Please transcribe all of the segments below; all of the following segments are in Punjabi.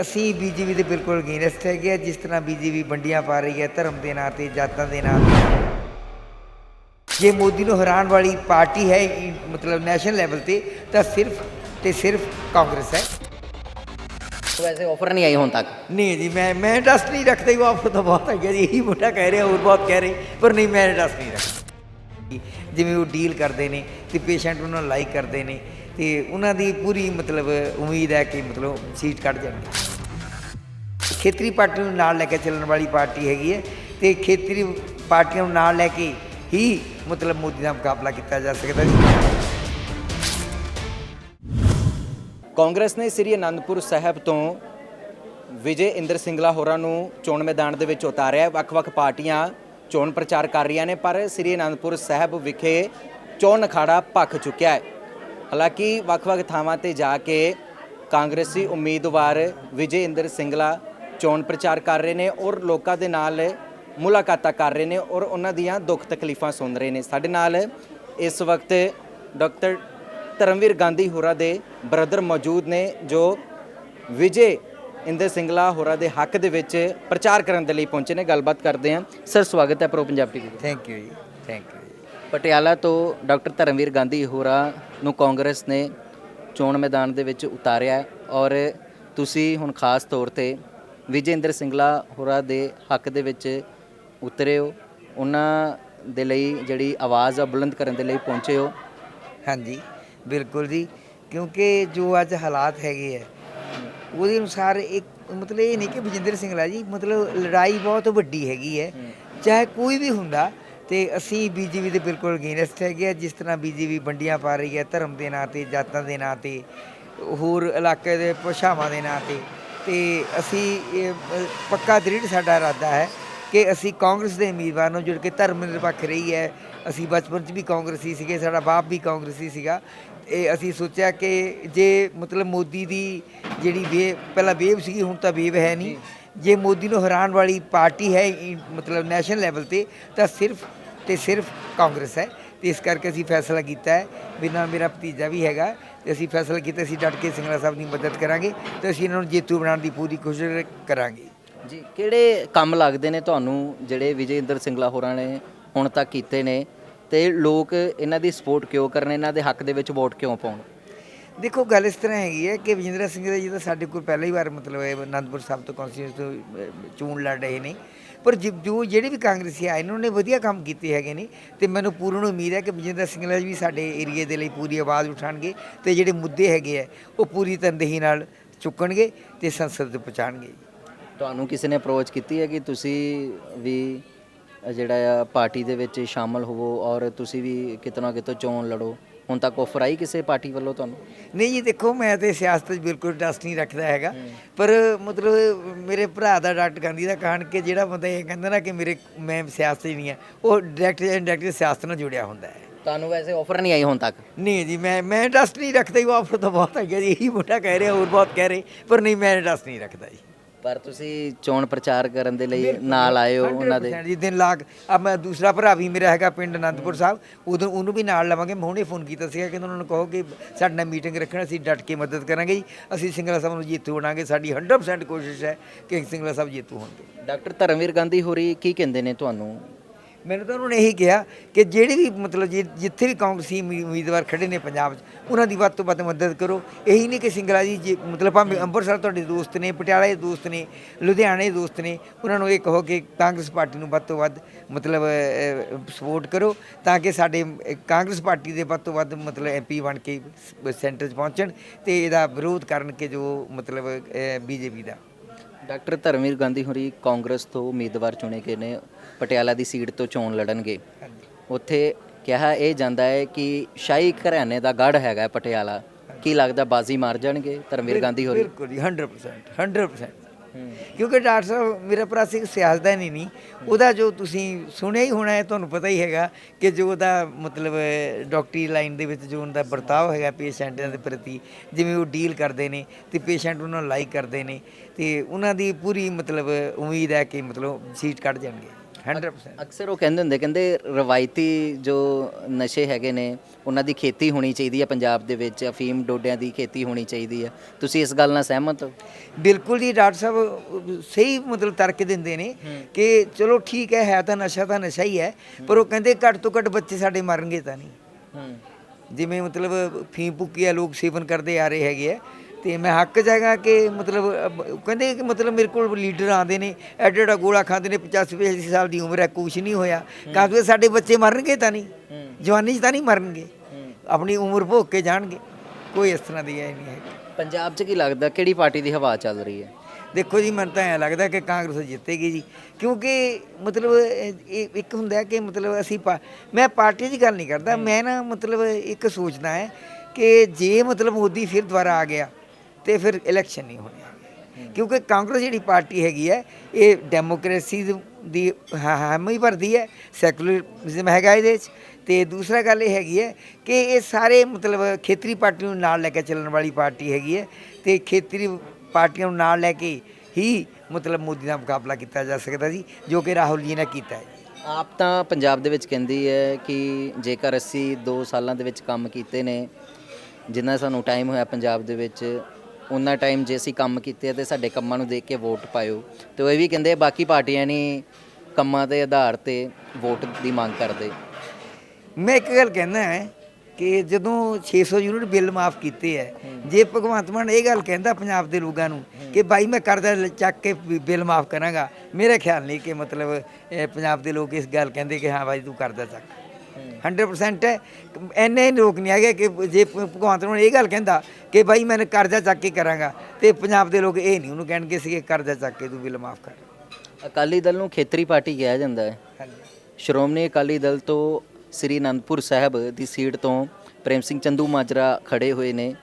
ਅਸੀਂ ਬੀਜੇਪੀ ਦੇ ਬਿਲਕੁਲ ਅਗੇਂਸਟ ਹੈਗੇ ਆ ਜਿਸ ਤਰ੍ਹਾਂ ਬੀਜੇਪੀ ਵੰਡੀਆਂ ਪਾ ਰਹੀ ਹੈ ਧਰਮ ਦੇ ਨਾਂ ਤੇ ਜਾਤਾਂ ਦੇ ਨਾਂ ਤੇ। ਜੇ ਮੋਦੀ ਨੂੰ ਹਰਾਉਣ ਵਾਲੀ ਪਾਰਟੀ ਹੈ ਮਤਲਬ ਨੈਸ਼ਨਲ ਲੈਵਲ ਤੇ ਤਾਂ ਸਿਰਫ ਤੇ ਸਿਰਫ ਕਾਂਗਰਸ ਹੈ। ਵੈਸੇ ਆਫਰ ਨਹੀਂ ਆਈ ਹੁਣ ਤੱਕ। ਨਹੀਂ ਜੀ ਮੈਂ ਮੈਂ ਇੰਟਰਸਟ ਨਹੀਂ ਰੱਖਦਾ ਹੀ ਆਫਰ ਤਾਂ ਬਹੁਤ ਹੈਗਾ ਜੀ। ਇਹੀ ਮੁੰਡਾ ਕਹਿ ਰਿਹਾ ਹੋਰ ਬਹੁਤ ਕਹਿ ਰਹੇ ਪਰ ਨਹੀਂ ਮੈਂ ਇੰਟਰਸਟ ਨਹੀਂ ਰੱਖਦਾ। ਜਿਵੇਂ ਉਹ ਡੀਲ ਕਰਦੇ ਨੇ ਤੇ ਪੇਸ਼ੈਂਟ ਉਹਨਾਂ ਨੂੰ ਲਾਈਕ ਕਰਦੇ ਨੇ ਤੇ ਉਹਨਾਂ ਦੀ ਪੂਰੀ ਮਤਲਬ ਉਮੀਦ ਹੈ ਕਿ ਮਤਲਬ ਸੀਟ ਕੱਢ ਜਾਣਗੇ। ਖੇਤਰੀ ਪਾਰਟੀ ਨੂੰ ਨਾਲ ਲੈ ਕੇ ਚੱਲਣ ਵਾਲੀ ਪਾਰਟੀ ਹੈਗੀ ਹੈ ਤੇ ਖੇਤਰੀ ਪਾਰਟੀਆਂ ਨੂੰ ਨਾਲ ਲੈ ਕੇ ਹੀ ਮਤਲਬ ਮੋਦੀ ਦਾ ਮੁਕਾਬਲਾ ਕੀਤਾ ਜਾ ਸਕਦਾ ਜੀ ਕਾਂਗਰਸ ਨੇ ਸ੍ਰੀ ਅਨੰਦਪੁਰ ਸਾਹਿਬ ਤੋਂ ਵਿਜੇ ਇੰਦਰ ਸਿੰਗਲਾ ਹੋਰਾਂ ਨੂੰ ਚੋਣ ਮੈਦਾਨ ਦੇ ਵਿੱਚ ਉਤਾਰਿਆ। ਵੱਖ-ਵੱਖ ਪਾਰਟੀਆਂ ਚੋਣ ਪ੍ਰਚਾਰ ਕਰ ਰਹੀਆਂ ਨੇ, ਪਰ ਸ੍ਰੀ ਅਨੰਦਪੁਰ ਸਾਹਿਬ ਵਿਖੇ ਚੋਣ ਅਖਾੜਾ ਭਖ ਚੁੱਕਿਆ ਹੈ। ਹਾਲਾਂਕਿ ਵੱਖ-ਵੱਖ ਥਾਵਾਂ ਤੇ ਜਾ ਕੇ ਕਾਂਗਰਸੀ ਉਮੀਦਵਾਰ ਵਿਜੇ ਇੰਦਰ ਸਿੰਗਲਾ ਚੋਣ ਪ੍ਰਚਾਰ ਕਰ ਰਹੇ ਨੇ ਔਰ ਲੋਕਾਂ ਦੇ ਨਾਲ ਮੁਲਾਕਾਤਾਂ ਕਰ ਰਹੇ ਨੇ ਔਰ ਉਹਨਾਂ ਦੀਆਂ ਦੁੱਖ ਤਕਲੀਫਾਂ ਸੁਣ ਰਹੇ ਨੇ। ਸਾਡੇ ਨਾਲ ਇਸ ਵਕਤ ਡਾਕਟਰ ਧਰਮਵੀਰ ਗਾਂਧੀ ਹੋਰਾਂ ਦੇ ਬ੍ਰਦਰ ਮੌਜੂਦ ਨੇ ਜੋ ਵਿਜੇ ਇੰਦਰ ਸਿੰਗਲਾ ਹੋਰਾਂ ਦੇ ਹੱਕ ਦੇ ਵਿੱਚ ਪ੍ਰਚਾਰ ਕਰਨ ਦੇ ਲਈ ਪਹੁੰਚੇ ਨੇ। ਗੱਲਬਾਤ ਕਰਦੇ ਹਾਂ। ਸਰ, ਸਵਾਗਤ ਹੈ ਪ੍ਰੋ ਪੰਜਾਬ ਟੀਵੀ ਤੇ ਥੈਂਕ ਯੂ ਜੀ ਥੈਂਕ ਯੂ ਪਟਿਆਲਾ ਤੋਂ ਡਾਕਟਰ ਧਰਮਵੀਰ ਗਾਂਧੀ ਹੋਰਾਂ ਨੂੰ ਕਾਂਗਰਸ ਨੇ ਚੋਣ ਮੈਦਾਨ ਦੇ ਵਿੱਚ ਉਤਾਰਿਆ ਹੈ ਔਰ ਤੁਸੀਂ ਹੁਣ ਖਾਸ ਤੌਰ ਤੇ ਵਿਜੇ ਇੰਦਰ ਸਿੰਗਲਾ ਹੋਰਾਂ ਦੇ ਹੱਕ ਦੇ ਵਿੱਚ ਉਤਰੇ ਹੋ ਉਹਨਾਂ ਦੇ ਲਈ ਜਿਹੜੀ ਆਵਾਜ਼ ਆ ਬੁਲੰਦ ਕਰਨ ਦੇ ਲਈ ਪਹੁੰਚੇ ਹੋ। ਹਾਂਜੀ ਬਿਲਕੁਲ ਜੀ ਕਿਉਂਕਿ ਜੋ ਅੱਜ ਹਾਲਾਤ ਹੈਗੇ ਆ ਉਹਦੇ ਅਨੁਸਾਰ ਇੱਕ ਮਤਲਬ ਇਹ ਨਹੀਂ ਕਿ ਵਿਜੇਂਦਰ ਸਿੰਘਲਾ ਜੀ ਮਤਲਬ ਲੜਾਈ ਬਹੁਤ ਵੱਡੀ ਹੈਗੀ ਹੈ। ਚਾਹੇ ਕੋਈ ਵੀ ਹੁੰਦਾ ਤੇ ਅਸੀਂ ਬੀਜੇਪੀ ਦੇ ਬਿਲਕੁਲ ਅਗੇਂਸਟ ਹੈਗੇ ਆ ਜਿਸ ਤਰ੍ਹਾਂ ਬੀਜੇਪੀ ਵੰਡੀਆਂ ਪਾ ਰਹੀ ਹੈ ਧਰਮ ਦੇ ਨਾਂ ਤੇ ਜਾਤਾਂ ਦੇ ਨਾਂ ਤੇ ਹੋਰ ਇਲਾਕੇ ਦੇ ਭਾਸ਼ਾਵਾਂ ਦੇ ਨਾਂ ਤੇ ਤੇ ਅਸੀਂ ਇਹ, ਪੱਕਾ ਦ੍ਰਿੜ ਸਾਡਾ ਇਰਾਦਾ ਹੈ ਕਿ ਅਸੀਂ ਕਾਂਗਰਸ ਦੇ ਉਮੀਦਵਾਰ ਨੂੰ ਜੁੜ ਕੇ ਧਰਮ ਨਿਰਪੱਖ ਰਹੀ ਹੈ ਅਸੀਂ ਬਚਪਨ 'ਚ ਵੀ ਕਾਂਗਰਸੀ ਸੀਗੇ ਸਾਡਾ ਬਾਪ ਵੀ ਕਾਂਗਰਸੀ ਸੀਗਾ ਇਹ ਅਸੀਂ ਸੋਚਿਆ ਕਿ ਜੇ ਮਤਲਬ ਮੋਦੀ ਦੀ ਜਿਹੜੀ ਵੇ ਪਹਿਲਾਂ ਵੇਵ ਸੀਗੀ ਹੁਣ ਤਾਂ ਵੇਵ ਹੈ ਨਹੀਂ ਜੇ ਮੋਦੀ ਨੂੰ ਹਰਾਉਣ ਵਾਲੀ ਪਾਰਟੀ ਹੈ ਮਤਲਬ ਨੈਸ਼ਨਲ ਲੈਵਲ ਤੇ, ਤਾਂ ਸਿਰਫ ਤੇ ਸਿਰਫ ਕਾਂਗਰਸ ਹੈ। ਤੇ ਇਸ ਕਰਕੇ ਅਸੀਂ ਫੈਸਲਾ ਕੀਤਾ ਹੈ ਬਿਨਾਂ ਮੇਰਾ ਭਤੀਜਾ ਵੀ ਹੈਗਾ, ਤੇ ਅਸੀਂ ਫੈਸਲਾ ਕੀਤਾ, ਅਸੀਂ ਡਟ ਕੇ ਸਿੰਗਲਾ ਸਾਹਿਬ ਦੀ ਮਦਦ ਕਰਾਂਗੇ ਤੇ ਅਸੀਂ ਇਹਨਾਂ ਨੂੰ ਜੇਤੂ ਬਣਾਉਣ ਦੀ ਪੂਰੀ ਕੋਸ਼ਿਸ਼ ਕਰਾਂਗੇ। ਜੀ, ਕਿਹੜੇ ਕੰਮ ਲੱਗਦੇ ਨੇ ਤੁਹਾਨੂੰ ਜਿਹੜੇ ਵਿਜੇ ਇੰਦਰ ਸਿੰਗਲਾ ਹੋਰਾਂ ਨੇ ਹੁਣ ਤੱਕ ਕੀਤੇ ਨੇ? ਤੇ ਲੋਕ ਇਹਨਾਂ ਦੀ ਸਪੋਰਟ ਕਿਉਂ ਕਰਨ, ਇਹਨਾਂ ਦੇ ਹੱਕ ਦੇ ਵਿੱਚ ਵੋਟ ਕਿਉਂ ਪਾਉਣ? ਦੇਖੋ, ਗੱਲ ਇਸ ਤਰ੍ਹਾਂ ਹੈਗੀ ਹੈ ਕਿ ਵਿਜੇਂਦਰ ਸਿੰਘ ਜੀ ਤਾਂ ਸਾਡੇ ਕੋਲ ਪਹਿਲਾ ਵਾਰ ਮਤਲਬ ਇਹ ਅਨੰਦਪੁਰ ਸਾਹਿਬ ਤੋਂ ਕੌਂਸਟੀਟਿਊਂਸੀ ਤੋਂ ਚੋਣ ਲੜ ਰਹੇ ਨੇ। ਪਰ ਜਿ- ਜੋ ਜਿਹੜੇ ਵੀ ਕਾਂਗਰਸੀ ਆਏ ਨੇ, ਉਹਨਾਂ ਨੇ ਵਧੀਆ ਕੰਮ ਕੀਤੇ ਹੈਗੇ ਨੇ ਤੇ ਮੈਨੂੰ ਪੂਰਨ ਉਮੀਦ ਹੈ ਕਿ ਵਿਜੇਂਦਰ ਸਿੰਘਲਾ ਜੀ ਵੀ ਸਾਡੇ ਏਰੀਏ ਦੇ ਲਈ ਪੂਰੀ ਆਵਾਜ਼ ਉਠਾਣਗੇ ਤੇ ਜਿਹੜੇ ਮੁੱਦੇ ਹੈਗੇ ਆ ਉਹ ਪੂਰੀ ਤਨਦੇਹੀ ਨਾਲ ਚੁੱਕਣਗੇ ਤੇ ਸੰਸਦ ਤੇ ਪਹੁੰਚਾਣਗੇ। ਤੁਹਾਨੂੰ ਕਿਸੇ ਨੇ ਅਪਰੋਚ ਕੀਤੀ ਹੈ ਕਿ ਤੁਸੀਂ ਵੀ ਜਿਹੜਾ ਆ ਪਾਰਟੀ ਦੇ ਵਿੱਚ ਸ਼ਾਮਲ ਹੋਵੋ ਔਰ ਤੁਸੀਂ ਵੀ ਕਿਤੇ ਨਾ ਕਿਤੇ ਚੋਣ ਲੜੋ? ਹੁਣ ਤੱਕ ਆਫਰ ਆਈ ਕਿਸੇ ਪਾਰਟੀ ਵੱਲੋਂ ਤੁਹਾਨੂੰ? ਨਹੀਂ ਜੀ ਦੇਖੋ ਮੈਂ ਤੇ ਸਿਆਸਤ 'ਚ ਬਿਲਕੁਲ ਇੰਟਰਸਟ ਨਹੀਂ ਰੱਖਦਾ ਹੈਗਾ। ਪਰ ਮਤਲਬ ਮੇਰੇ ਭਰਾ ਦਾ ਡਾਕਟਰ ਗਾਂਧੀ ਦਾ ਕਹਾਣ ਕਿ ਜਿਹੜਾ ਬੰਦਾ ਇਹ ਕਹਿੰਦਾ ਨਾ ਕਿ ਮੇਰੇ ਮੈਂ ਸਿਆਸਤ 'ਚ ਨਹੀਂ ਹੈ ਉਹ ਡਾਇਰੈਕਟ ਇੰਡਾਇਰੈਕਟ ਸਿਆਸਤ ਨਾਲ ਜੁੜਿਆ ਹੁੰਦਾ ਹੈ। ਤੁਹਾਨੂੰ ਵੈਸੇ ਆਫਰ ਨਹੀਂ ਆਈ ਹੁਣ ਤੱਕ? ਨਹੀਂ ਜੀ ਮੈਂ ਮੈਂ ਇੰਟਰਸਟ ਨਹੀਂ ਰੱਖਦਾ ਹੀ ਆਫਰ ਤਾਂ ਬਹੁਤ ਹੈਗਾ ਜੀ ਇਹੀ ਮੁੰਡਾ ਕਹਿ ਰਿਹਾ ਹੋਰ ਬਹੁਤ ਕਹਿ ਰਹੇ ਪਰ ਨਹੀਂ ਮੈਂ ਇੰਟਰਸਟ ਨਹੀਂ ਰੱਖਦਾ ਜੀ। ਪਰ ਤੁਸੀਂ ਚੋਣ ਪ੍ਰਚਾਰ ਕਰਨ ਦੇ ਲਈ ਨਾਲ ਆਏ ਹੋ ਉਹਨਾਂ ਦੇ। 100% ਜੀ ਦਿਨ ਲਾਗ ਆ ਮੈਂ ਦੂਸਰਾ ਭਰਾ ਵੀ ਮੇਰਾ ਹੈਗਾ ਪਿੰਡ ਅਨੰਦਪੁਰ ਸਾਹਿਬ ਉਦੋਂ ਉਹਨੂੰ ਵੀ ਨਾਲ ਲਵਾਂਗੇ। ਮੈਂ ਹੁਣੇ ਫੋਨ ਕੀਤਾ ਸੀਗਾ ਕਿ ਉਹਨਾਂ ਨੂੰ ਕਹੋ ਕਿ ਸਾਡੇ ਨਾਲ ਮੀਟਿੰਗ ਰੱਖਣ ਅਸੀਂ ਡਟ ਕੇ ਮਦਦ ਕਰਾਂਗੇ ਜੀ। ਅਸੀਂ ਸਿੰਗਲਾ ਸਾਹਿਬ ਨੂੰ ਜੇਤੂ ਬਣਾਂਗੇ। ਸਾਡੀ 100% ਕੋਸ਼ਿਸ਼ ਹੈ ਕਿ ਸਿੰਗਲਾ ਸਾਹਿਬ ਜੇਤੂ ਹੋਣਗੇ। ਡਾਕਟਰ ਧਰਮਵੀਰ ਗਾਂਧੀ ਹੋਰੀ ਕੀ ਕਹਿੰਦੇ ਨੇ ਤੁਹਾਨੂੰ? ਮੈਨੂੰ ਤਾਂ ਉਹਨਾਂ ਨੇ ਇਹੀ ਕਿਹਾ ਕਿ ਜਿਹੜੇ ਵੀ ਮਤਲਬ ਜਿ- ਜਿੱਥੇ ਵੀ ਕਾਂਗਰਸੀ ਉਮੀ- ਉਮੀਦਵਾਰ ਖੜੇ ਨੇ ਪੰਜਾਬ 'ਚ ਉਹਨਾਂ ਦੀ ਵੱਧ ਤੋਂ ਵੱਧ ਮਦਦ ਕਰੋ। ਇਹੀ ਨਹੀਂ ਕਿ ਸਿੰਗਲਾ ਜੀ ਜੇ ਮਤਲਬ ਭਾਵੇਂ ਅੰਮ੍ਰਿਤਸਰ ਤੁਹਾਡੇ ਦੋਸਤ ਨੇ ਪਟਿਆਲਾ ਦੇ ਦੋਸਤ ਨੇ ਲੁਧਿਆਣੇ ਦੇ ਦੋਸਤ ਨੇ ਉਹਨਾਂ ਨੂੰ ਇਹ ਕਹੋ ਕਿ ਕਾਂਗਰਸ ਪਾਰਟੀ ਨੂੰ ਵੱਧ ਤੋਂ ਵੱਧ ਮਤਲਬ ਸਪੋਰਟ ਕਰੋ ਤਾਂ ਕਿ ਸਾਡੇ ਅ, ਕਾਂਗਰਸ ਪਾਰਟੀ ਦੇ ਵੱਧ ਤੋਂ ਵੱਧ ਮਤਲਬ ਐਮਪੀ ਬਣ ਕੇ ਸੈਂਟਰ 'ਚ ਪਹੁੰਚਣ ਤੇ ਇਹਦਾ ਵਿਰੋਧ ਕਰਨ ਕਿ ਜੋ ਮਤਲਬ ਬੀਜੇਪੀ ਦਾ। ਡਾਕਟਰ ਧਰਮਵੀਰ ਗਾਂਧੀ ਹੋਰੀ ਕਾਂਗਰਸ ਤੋਂ ਉਮੀਦਵਾਰ ਚੁਣੇ ਗਏ ਨੇ ਪਟਿਆਲਾ ਦੀ ਸੀਟ ਤੋਂ ਚੋਣ ਲੜਨਗੇ। ਉੱਥੇ ਕਿਹਾ ਇਹ ਜਾਂਦਾ ਹੈ ਕਿ ਸ਼ਾਹੀ ਘਰਾਣੇ ਦਾ ਗੜ ਹੈਗਾ ਪਟਿਆਲਾ। ਕੀ ਲੱਗਦਾ ਬਾਜ਼ੀ ਮਾਰ ਜਾਣਗੇ ਧਰਮਵੀਰ ਗਾਂਧੀ ਹੋਰੀ? ਬਿਲਕੁਲ ਜੀ 100% 100% ਕਿਉਂਕਿ ਡਾਕਟਰ ਸਾਹਿਬ, ਮੇਰਾ ਭਰਾ ਸੀ ਸਿਆਸਤਦਾਨ ਹੀ ਨਹੀਂ ਉਹਦਾ ਜੋ ਤੁਸੀਂ ਸੁਣਿਆ ਹੀ ਹੋਣਾ ਹੈ, ਤੁਹਾਨੂੰ ਪਤਾ ਹੀ ਹੈਗਾ ਕਿ ਜੋ ਉਹਦਾ ਮਤਲਬ ਡਾਕਟਰੀ ਲਾਈਨ ਦੇ ਵਿੱਚ ਜੋ ਉਹਨਾਂ ਦਾ ਵਰਤਾਓ ਹੈਗਾ ਪੇਸ਼ੈਂਟਾਂ ਦੇ ਪ੍ਰਤੀ, ਜਿਵੇਂ ਉਹ ਡੀਲ ਕਰਦੇ ਨੇ ਤੇ ਪੇਸ਼ੈਂਟ ਉਹਨਾਂ ਨੂੰ ਲਾਈਕ ਕਰਦੇ ਨੇ ਤੇ ਉਹਨਾਂ ਦੀ ਪੂਰੀ ਮਤਲਬ ਉਮੀਦ ਹੈ ਕਿ ਮਤਲਬ ਸੀਟ ਕੱਢ ਜਾਣਗੇ। 100% ਅਕਸਰ ਉਹ ਕਹਿੰਦੇ ਹੁੰਦੇ ਕਹਿੰਦੇ ਰਵਾਇਤੀ ਜੋ ਨਸ਼ੇ ਹੈਗੇ ਨੇ ਉਹਨਾਂ ਦੀ ਖੇਤੀ ਹੋਣੀ ਚਾਹੀਦੀ ਹੈ ਪੰਜਾਬ ਦੇ ਵਿੱਚ ਅਫੀਮ ਡੋਡਿਆਂ ਦੀ ਖੇਤੀ ਹੋਣੀ ਚਾਹੀਦੀ ਹੈ। ਤੁਸੀਂ ਇਸ ਗੱਲ ਨਾਲ ਸਹਿਮਤ ਹੋ? ਬਿਲਕੁਲ ਜੀ ਡਾਕਟਰ ਸਾਹਿਬ ਸਹੀ ਮਤਲਬ ਤਰਕ ਦਿੰਦੇ ਨੇ ਕਿ ਚਲੋ ਠੀਕ ਹੈ ਹੈ ਤਾਂ ਨਸ਼ਾ ਤਾਂ ਨਸ਼ਾ ਹੀ ਹੈ ਪਰ ਉਹ ਕਹਿੰਦੇ ਘੱਟ ਤੋਂ ਘੱਟ ਬੱਚੇ ਸਾਡੇ ਮਰਨਗੇ ਤਾਂ ਨਹੀਂ। ਜਿਵੇਂ ਮਤਲਬ ਫੀਮ ਭੁੱਕੀ ਆ ਲੋਕ ਸੇਵਨ ਕਰਦੇ ਆ ਰਹੇ ਹੈਗੇ ਆ ਤੇ ਮੈਂ ਹੱਕ ਚਾਹਾਂਗਾ ਕਿ ਮਤਲਬ ਅਬ ਕਹਿੰਦੇ ਕਿ ਮਤਲਬ ਮੇਰੇ ਕੋਲ ਲੀਡਰ ਆਉਂਦੇ ਨੇ ਐਡਾ ਐਡਾ ਗੋਲਾ ਖਾਂਦੇ ਨੇ 85 85 ਸਾਲ ਦੀ ਉਮਰ ਹੈ ਕੁਛ ਨਹੀਂ ਹੋਇਆ। ਕਾਹਦੇ ਸਾਡੇ ਬੱਚੇ ਮਰਨਗੇ ਤਾਂ ਨਹੀਂ? ਜਵਾਨੀ 'ਚ ਤਾਂ ਨਹੀਂ ਮਰਨਗੇ। ਆਪਣੀ ਉਮਰ ਭੋਗ ਕੇ ਜਾਣਗੇ। ਕੋਈ ਇਸ ਤਰ੍ਹਾਂ ਦੀ ਹੈ ਨਹੀਂ ਹੈ। ਪੰਜਾਬ 'ਚ ਕੀ ਲੱਗਦਾ ਕਿਹੜੀ ਪਾਰਟੀ ਦੀ ਹਵਾ ਚੱਲ ਰਹੀ ਹੈ? ਦੇਖੋ ਜੀ ਮੈਨੂੰ ਤਾਂ ਐਂ ਲੱਗਦਾ ਕਿ ਕਾਂਗਰਸ ਜਿੱਤੇਗੀ ਜੀ। ਕਿਉਂਕਿ ਮਤਲਬ ਇਹ ਇਹ ਇੱਕ ਹੁੰਦਾ ਕਿ ਮਤਲਬ ਅਸੀਂ ਪਾ- ਮੈਂ ਪਾਰਟੀ ਦੀ ਗੱਲ ਨਹੀਂ ਕਰਦਾ। ਮੈਂ ਨਾ ਮਤਲਬ ਇੱਕ ਸੋਚਦਾ ਹੈ ਕਿ ਜੇ ਮਤਲਬ ਮੋਦੀ ਫਿਰ ਦੁਬਾਰਾ ਆ ਗਿਆ ਤੇ ਫਿਰ ਇਲੈਕਸ਼ਨ ਨਹੀਂ ਹੋਣੇ। ਕਿਉਂਕਿ ਕਾਂਗਰਸ ਜਿਹੜੀ ਪਾਰਟੀ ਹੈਗੀ ਹੈ, ਇਹ ਡੈਮੋਕ੍ਰੇਸੀ ਦੀ ਹਾ- ਹਾਮੀ ਭਰਦੀ ਹੈ ਸੈਕੂਲਰਿਜ਼ਮ ਹੈਗਾ ਇਹਦੇ 'ਚ। ਤੇ ਦੂਸਰਾ ਗੱਲ ਇਹ ਹੈਗੀ ਹੈ ਕਿ ਇਹ ਸਾਰੇ ਮਤਲਬ ਖੇਤਰੀ ਪਾਰਟੀ ਨੂੰ ਨਾਲ ਲੈ ਕੇ ਚੱਲਣ ਵਾਲੀ ਪਾਰਟੀ ਹੈਗੀ ਹੈ ਤੇ ਖੇਤਰੀ ਪਾਰਟੀਆਂ ਨੂੰ ਨਾਲ ਲੈ ਕੇ ਹੀ ਮਤਲਬ ਮੋਦੀ ਦਾ ਮੁਕਾਬਲਾ ਕੀਤਾ ਜਾ ਸਕਦਾ ਜੀ, ਜੋ ਕਿ ਰਾਹੁਲ ਜੀ ਨੇ ਕੀਤਾ ਹੈ। ਆਪ ਤਾਂ ਪੰਜਾਬ ਦੇ ਵਿੱਚ ਕਹਿੰਦੀ ਹੈ ਕਿ ਜੇਕਰ ਅਸੀਂ 2 ਸਾਲਾਂ ਦੇ ਵਿੱਚ ਕੰਮ ਕੀਤੇ ਨੇ, ਜਿੰਨਾ ਸਾਨੂੰ ਟਾਈਮ ਹੋਇਆ ਪੰਜਾਬ ਦੇ ਵਿੱਚ ਉਹਨਾਂ ਟਾਈਮ ਜੇ ਅਸੀਂ ਕੰਮ ਕੀਤੇ ਆ ਤੇ ਸਾਡੇ ਕੰਮਾਂ ਨੂੰ ਦੇਖ ਕੇ ਵੋਟ ਪਾਇਓ। ਤੇ ਉਹ ਇਹ ਵੀ ਕਹਿੰਦੇ ਆ, ਬਾਕੀ ਪਾਰਟੀਆਂ ਨਹੀਂ ਕੰਮਾਂ ਦੇ ਆਧਾਰ ਤੇ ਵੋਟ ਦੀ ਮੰਗ ਕਰਦੇ। ਮੈਂ ਇੱਕ ਗੱਲ ਕਹਿਣਾ ਹੈ ਕਿ ਜਦੋਂ 600 ਯੂਨਿਟ ਬਿੱਲ ਮਾਫ ਕੀਤੇ ਹੈ। ਜੇ ਭਗਵੰਤ ਮਾਨ ਇਹ ਗੱਲ ਕਹਿੰਦਾ ਪੰਜਾਬ ਦੇ ਲੋਕਾਂ ਨੂੰ ਕਿ ਬਾਈ ਮੈਂ ਕਰਜ਼ਾ ਲ- ਚੱਕ ਕੇ ਬਿ- ਬਿੱਲ ਮਾਫ ਕਰਾਂਗਾ ਮੇਰਾ ਖਿਆਲ ਨਹੀਂ ਕਿ ਮਤਲਬ ਪੰਜਾਬ ਦੇ ਲੋਕ ਇਸ ਗੱਲ ਕਹਿੰਦੇ ਕਿ ਹਾਂ ਬਾਈ ਤੂੰ ਕਰਜ਼ਾ ਚੱਕ। 100% ਹੈ। ਐਨੇ ਲੋਕ ਨਹੀਂ ਹੈਗੇ ਕਿ ਜੇ ਭਗਵੰਤ ਮਾਨ ਇਹ ਗੱਲ ਕਹਿੰਦਾ ਕਿ ਬਾਈ ਮੈਂ ਕਰਜ਼ਾ ਚੱਕ ਕੇ ਕਰਾਂਗਾ ਤੇ ਪੰਜਾਬ ਦੇ ਲੋਕ ਇਹ ਨਹੀਂ ਉਹਨੂੰ ਕਹਿਣਗੇ ਸੀ ਕਿ ਕਰਜ਼ਾ ਚੱਕ ਕੇ ਤੂੰ ਬਿੱਲ ਮਾਫ ਕਰ। ਅਕਾਲੀ ਦਲ ਨੂੰ ਖੇਤਰੀ ਪਾਰਟੀ ਕਿਹਾ ਜਾਂਦਾ ਹੈ। ਸ਼੍ਰੋਮਣੀ ਅਕਾਲੀ ਦਲ ਤੋਂ ਸ੍ਰੀ ਅਨੰਦਪੁਰ ਸਾਹਿਬ ਦੀ ਸੀਟ ਤੋਂ ਪ੍ਰੇਮ ਸਿੰਘ ਚੰਦੂ ਮਾਜਰਾ ਖੜੇ ਹੋਏ ਨੇ।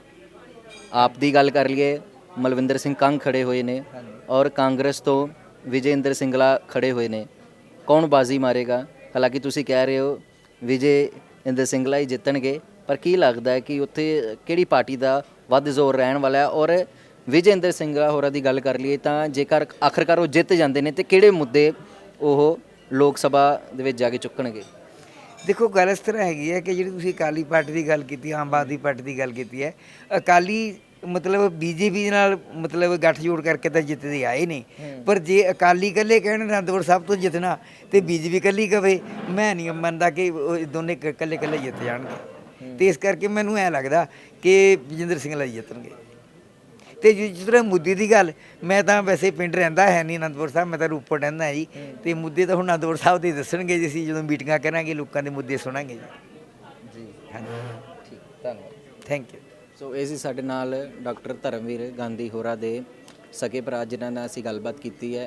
ਆਪ ਦੀ ਗੱਲ ਕਰ ਲਈਏ ਮਲਵਿੰਦਰ ਸਿੰਘ ਕੰਗ ਖੜੇ ਹੋਏ ਨੇ ਔਰ ਕਾਂਗਰਸ ਤੋਂ ਵਿਜੇ ਇੰਦਰ ਸਿੰਗਲਾ ਖੜੇ ਹੋਏ ਨੇ। ਕੌਣ ਬਾਜ਼ੀ ਮਾਰੇਗਾ? ਹਾਲਾਂਕਿ ਤੁਸੀਂ ਕਹਿ ਰਹੇ ਹੋ ਵਿਜੇ ਇੰਦਰ ਸਿੰਗਲਾ ਹੀ ਜਿੱਤਣਗੇ। ਪਰ ਕੀ ਲੱਗਦਾ ਹੈ ਕਿ ਉੱਥੇ ਕਿਹੜੀ ਪਾਰਟੀ ਦਾ ਵੱਧ ਜ਼ੋਰ ਰਹਿਣ ਵਾਲਾ ਹੈ? ਔਰ ਵਿਜੇ ਇੰਦਰ ਸਿੰਗਲਾ ਹੋਰਾਂ ਦੀ ਗੱਲ ਕਰ ਲਈਏ ਤਾਂ ਜੇਕਰ ਆਖਰਕਾਰ ਉਹ ਜਿੱਤ ਜਾਂਦੇ ਨੇ ਤੇ ਕਿਹੜੇ ਮੁੱਦੇ ਉਹ ਲੋਕ ਸਭਾ ਦੇ ਵਿੱਚ ਜਾ ਕੇ ਚੁੱਕਣਗੇ? ਦੇਖੋ, ਗੱਲ ਇਸ ਤਰ੍ਹਾਂ ਹੈਗੀ ਹੈ ਕਿ ਜਿਹੜੀ ਤੁਸੀਂ ਅਕਾਲੀ ਪਾਰਟੀ ਦੀ ਗੱਲ ਕੀਤੀ, ਆਮ ਆਦਮੀ ਪਾਰਟੀ ਦੀ ਗੱਲ ਕੀਤੀ ਹੈ, ਅਕਾਲੀ ਮਤਲਬ ਬੀਜੇਪੀ ਨਾਲ ਮਤਲਬ ਗੱਠਜੋੜ ਕਰਕੇ ਤਾਂ ਜਿੱਤਦੇ ਆਏ ਨੇ। ਪਰ ਜੇ ਅਕਾਲੀ ਇਕੱਲੇ ਕਹਿਣ ਅਨੰਦਪੁਰ ਸਾਹਿਬ ਤੋਂ ਜਿੱਤਣਾ ਤੇ ਬੀਜੇਪੀ ਇਕੱਲੀ ਕਵੇ ਮੈਂ ਨਹੀਂ ਮੰਨਦਾ ਕਿ ਉਹ ਦੋਨੇ ਇਕੱਲੇ ਇਕੱਲੇ ਜਿੱਤ ਜਾਣਗੇ। ਤੇ ਇਸ ਕਰਕੇ ਮੈਨੂੰ ਐ ਲੱਗਦਾ ਕਿ ਵਿਜੇਂਦਰ ਸਿੰਘਲਾ ਜਿੱਤਣਗੇ। ਤੇ ਜਿਸ ਤਰ੍ਹਾਂ ਮੁੱਦੇ ਦੀ ਗੱਲ ਮੈਂ ਤਾਂ ਵੈਸੇ ਪਿੰਡ ਰਹਿੰਦਾ ਹੈ ਨਹੀਂ ਅਨੰਦਪੁਰ ਸਾਹਿਬ ਮੈਂ ਤਾਂ ਰੂਪੜ ਰਹਿੰਦਾ ਜੀ। ਤੇ ਮੁੱਦੇ ਤਾਂ ਹੁਣ ਅਨੰਦਪੁਰ ਸਾਹਿਬ ਦੇ ਦੱਸਣਗੇ ਜੀ ਅਸੀਂ ਜਦੋਂ ਮੀਟਿੰਗਾਂ ਕਰਾਂਗੇ ਲੋਕਾਂ ਦੇ ਮੁੱਦੇ ਸੁਣਾਂਗੇ ਜੀ। ਜੀ। ਹਾਂਜੀ। ਠੀਕ ਧੰਨਵਾਦ। ਥੈਂਕ ਯੂ ਸੋ ਇਹ ਸੀ ਸਾਡੇ ਨਾਲ ਡਾਕਟਰ ਧਰਮਵੀਰ ਗਾਂਧੀ ਹੋਰਾ ਦੇ ਸਕੇ ਭਰਾ, ਜਿਨ੍ਹਾਂ ਨਾਲ ਅਸੀਂ ਗੱਲਬਾਤ ਕੀਤੀ ਹੈ।